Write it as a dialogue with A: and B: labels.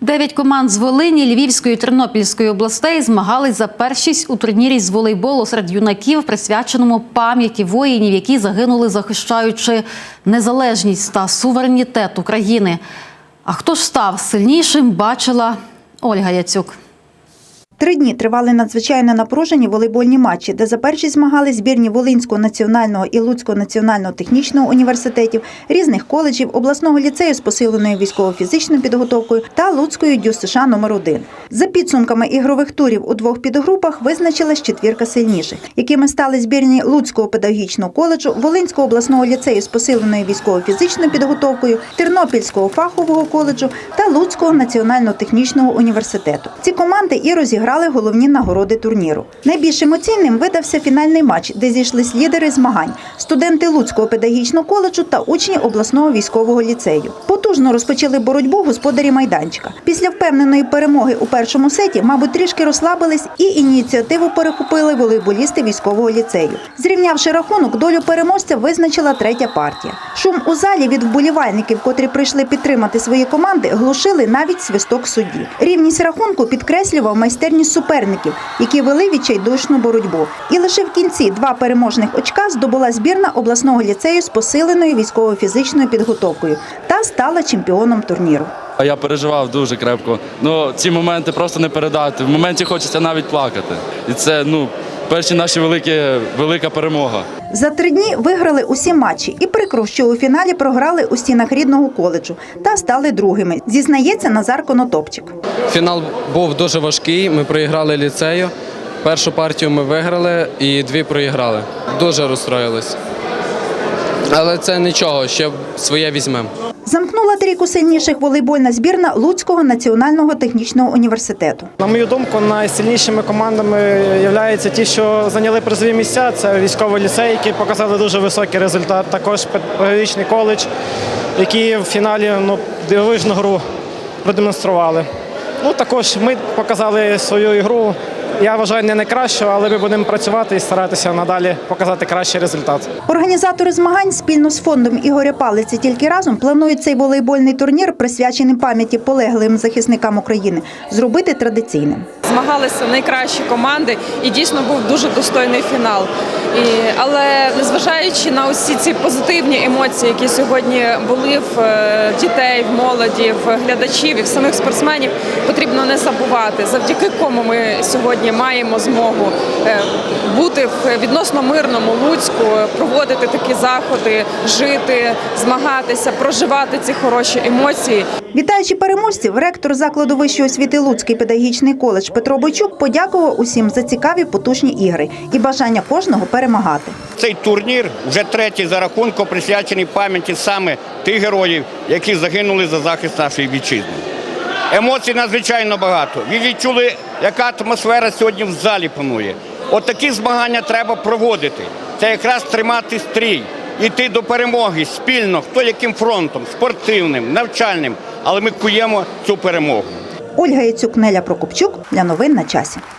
A: Дев'ять команд з Волині, Львівської і Тернопільської областей змагались за першість у турнірі з волейболу серед юнаків, присвяченому пам'яті воїнів, які загинули, захищаючи незалежність та суверенітет України. А хто ж став сильнішим, бачила Ольга Яцюк.
B: Три дні тривали надзвичайно напружені волейбольні матчі, де за перші змагали збірні Волинського національного і Луцького національного технічного університетів, різних коледжів, обласного ліцею з посиленою військово-фізичною підготовкою та Луцької дю США номер 1 За підсумками ігрових турів у двох підгрупах визначилась четвірка сильніших, якими стали збірні Луцького педагогічного коледжу, Волинського обласного ліцею з посиленою військово-фізичною підготовкою, Тернопільського фахового коледжу та Луцького національного технічного університету. Ці команди і розіграли головні нагороди турніру. Найбільш емоційним видався фінальний матч, де зійшлись лідери змагань студенти Луцького педагогічного коледжу та учні обласного військового ліцею. Потужно розпочали боротьбу господарі майданчика. Після впевненої перемоги у першому сеті, мабуть, трішки розслабились і ініціативу перехопили волейболісти військового ліцею. Зрівнявши рахунок, долю переможця визначила третя партія. Шум у залі від вболівальників, котрі прийшли підтримати свої команди, глушили навіть свисток судді. Рівність рахунку підкреслював майстерність суперників, які вели відчайдушну боротьбу. І лише в кінці два переможних очка здобула збірна обласного ліцею з посиленою військово-фізичною підготовкою та стала чемпіоном турніру.
C: Я переживав дуже крепко. Ну, ці моменти просто не передати. В моменті хочеться навіть плакати. І це ну, перші наші великі, велика перемога.
B: За три дні виграли усі матчі і прикро, що у фіналі програли у стінах рідного коледжу та стали другими. Зізнається Назар Конотопчик.
D: Фінал був дуже важкий. Ми проіграли ліцею. Першу партію ми виграли і дві проіграли. Дуже розстроїлись. Але це нічого, ще своє візьмемо.
B: Замкнула трійку сильніших волейбольна збірна Луцького національного технічного університету.
E: На мою думку, найсильнішими командами являються ті, що зайняли призові місця. Це військовий ліцей, які показали дуже високий результат. Також педагогічний коледж, які в фіналі ну, дивовижну гру продемонстрували. Ну, також ми показали свою ігру. Я вважаю не найкращу, але ми будемо працювати і старатися надалі показати кращий результат.
B: Організатори змагань спільно з фондом Ігоря Палиці тільки разом планують цей волейбольний турнір, присвячений пам'яті полеглим захисникам України, зробити традиційним.
F: Змагалися найкращі команди, і дійсно був дуже достойний фінал. І, але незважаючи на усі ці позитивні емоції, які сьогодні були в е, дітей, в молоді, в глядачів і в самих спортсменів, потрібно не забувати, завдяки кому ми сьогодні маємо змогу е, бути в відносно мирному Луцьку, проводити такі заходи, жити, змагатися, проживати ці хороші емоції.
B: Вітаючи переможців, ректор закладу вищої освіти Луцький педагогічний коледж Петро Бойчук подякував усім за цікаві потужні ігри і бажання кожного перемагати.
G: Цей турнір вже третій за рахунком присвячений пам'яті саме тих героїв, які загинули за захист нашої вітчизни. Емоцій надзвичайно багато. Ви відчули, яка атмосфера сьогодні в залі панує. От такі змагання треба проводити. Це якраз тримати стрій, йти до перемоги спільно, хто яким фронтом, спортивним, навчальним, але ми куємо цю перемогу.
B: Ольга Яцюк, Неля Прокопчук для новин на часі.